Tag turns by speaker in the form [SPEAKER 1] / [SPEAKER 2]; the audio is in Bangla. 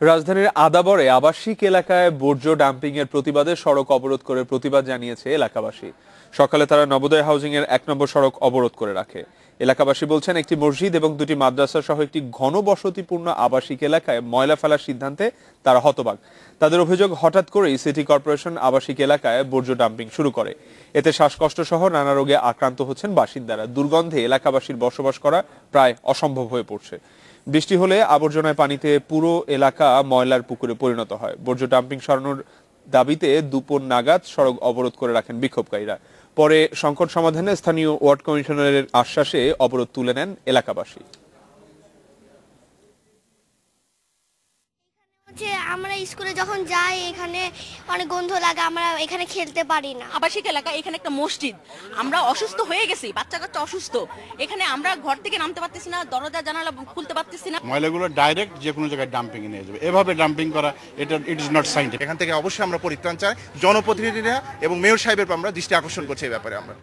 [SPEAKER 1] রাজধানীর আদাবরে আবাসিক এলাকায় বর্জ্য ডাম্পিং এর প্রতিবাদে সড়ক অবরোধ করে প্রতিবাদ জানিয়েছে এলাকাবাসী। সকালে তারা নবোদয় হাউজিং এর এক নম্বর সড়ক অবরোধ করে রাখে। এলাকাবাসী বলছেন, একটি মসজিদ এবং দুটি মাদ্রাসা সহ একটি ঘনবসতিপূর্ণ আবাসিক এলাকায় ময়লা ফেলার সিদ্ধান্তে তারা হতবাক। তাদের অভিযোগ, হঠাৎ করেই সিটি কর্পোরেশন আবাসিক এলাকায় বর্জ্য ডাম্পিং শুরু করে। এতে শ্বাসকষ্ট সহ নানা রোগে আক্রান্ত হচ্ছেন বাসিন্দারা। দুর্গন্ধে এলাকাবাসীর বসবাস করা প্রায় অসম্ভব হয়ে পড়ছে। বৃষ্টি হলে আবর্জনায় পানিতে পুরো এলাকা ময়লার পুকুরে পরিণত হয়। বর্জ্য ডাম্পিং সরানোর দাবিতে দুপুর নাগাদ সড়ক অবরোধ করে রাখেন বিক্ষোভকারীরা। পরে সংকট সমাধানে স্থানীয় ওয়ার্ড কমিশনারের আশ্বাসে অবরোধ তুলে নেন এলাকাবাসী।
[SPEAKER 2] হচ্ছে আমরা স্কুলে যখন যাই এখানে অনেক গন্ধ লাগে আমরা এখানে খেলতে পারি না।
[SPEAKER 3] আবাসিক এলাকা এখানে একটা মসজিদ। আমরা অসুস্থ হয়ে গেছি বাচ্চা কাচ্চা অসুস্থ। এখানে আমরা ঘর থেকে নামতে পারতেছি না দরজা জানালা খুলতে পারতেছি না।
[SPEAKER 4] ময়লাগুলো ডাইরেক্ট যে কোনো জায়গায় ডাম্পিং এ নিয়ে যাবে। এভাবে ডাম্পিং করা এটা ইট ইজ নট সাইন্টিফিক
[SPEAKER 5] এখান থেকে অবশ্যই আমরা পরিত্রাণ চাই। জনপ্রতিনিধিরা এবং মেয়র সাহেবের আমরা দৃষ্টি আকর্ষণ করছি এই ব্যাপারে আমরা।